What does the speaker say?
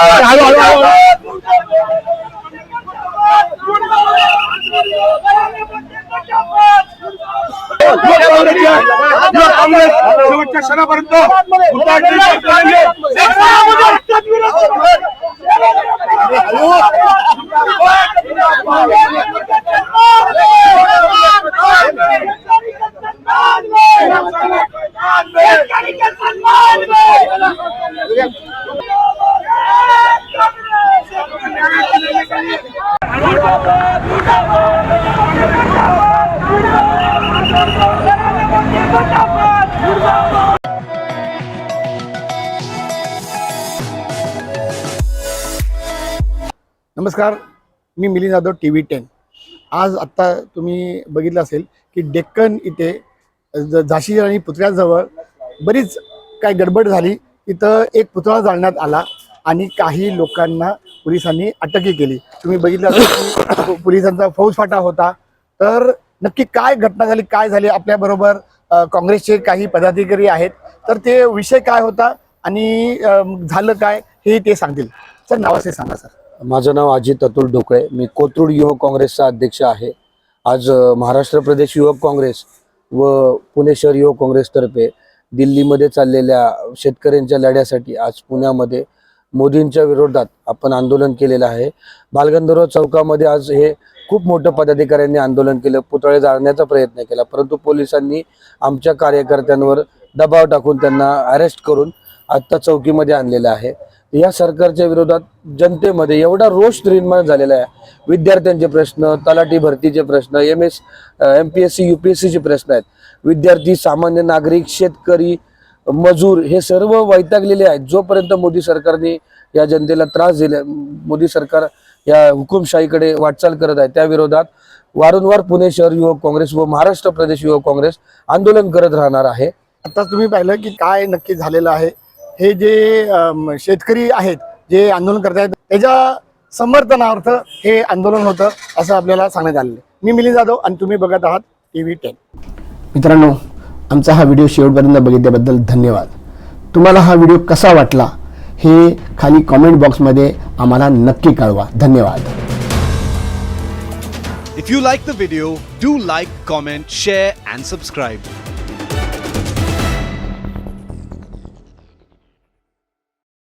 हळू हळू हळू शेवटच्या क्षणापर्यंत नमस्कार मी Milind Jadhav T V ten. आज आत्ता तुम्ही बघितलं असेल की डेक्कन इथे झाशी आणि पुतळ्याजवळ बरीच काय गडबड झाली. इथं एक पुतळा जाळण्यात आला आणि काही लोकांना पोलिसांनी अटकही केली. तुम्ही बघितलं असेल की पोलिसांचा फौजफाटा होता. तर नक्की काय घटना झाली काय झाली? आपल्याबरोबर काँग्रेसचे काही पदाधिकारी आहेत. तर ते विषय काय होता आणि झालं काय हे ते सांगतील. सर नावाचे सांगा सर. माझं नाव अजित अतुल ढोकळे. मी कोथरूड युवक काँग्रेसचा अध्यक्ष आहे. आज महाराष्ट्र प्रदेश युवक काँग्रेस व पुणे शहर युवक काँग्रेसतर्फे दिल्लीमध्ये चाललेल्या शेतकऱ्यांच्या लढ्यासाठी आज पुण्यामध्ये मोदींच्या विरोधात आपण आंदोलन केलेलं आहे. बालगंधर्व चौकामध्ये आज हे खूप मोठं पदाधिकाऱ्यांनी आंदोलन केलं. पुतळे जाळण्याचा प्रयत्न केला. परंतु पोलिसांनी आमच्या कार्यकर्त्यांवर दबाव टाकून त्यांना अरेस्ट करून आत्ता चौकीमध्ये आणलेलं आहे. या सरकारच्या विरोधात जनतेमध्ये एवढा रोष निर्माण झालेला आहे. विद्यार्थ्यांचे प्रश्न तलाठी भरतीचे प्रश्न M S M P S C U P S सीचे प्रश्न आहेत. विद्यार्थी सामान्य नागरिक शेतकरी मजूर हे सर्व वैतागलेले आहेत. जोपर्यंत मोदी सरकारने या जनतेला त्रास दिला मोदी सरकार या हुकुमशाहीकडे वाटचाल करत आहे त्या विरोधात वारंवार पुणे शहर युवक काँग्रेस व महाराष्ट्र प्रदेश युवक काँग्रेस आंदोलन करत राहणार आहे. आता तुम्ही पाहिलं की काय नक्की झालेलं आहे. हे जे शेतकरी आहेत जे आंदोलन करतायत त्याच्या समर्थनार्थ हे आंदोलन होतं असं आपल्याला सांगण्यात आलेलं आहे. मी मिलिंद जाधव आणि तुम्ही बघत आहात टी व्ही टेन मित्रांनो आमचा हा व्हिडिओ शेवटपर्यंत बघितल्याबद्दल धन्यवाद तुम्हाला हा व्हिडिओ कसा वाटला हे खाली कॉमेंट बॉक्समध्ये आम्हाला नक्की कळवा धन्यवाद If you like the video, do like, comment, share, and subscribe.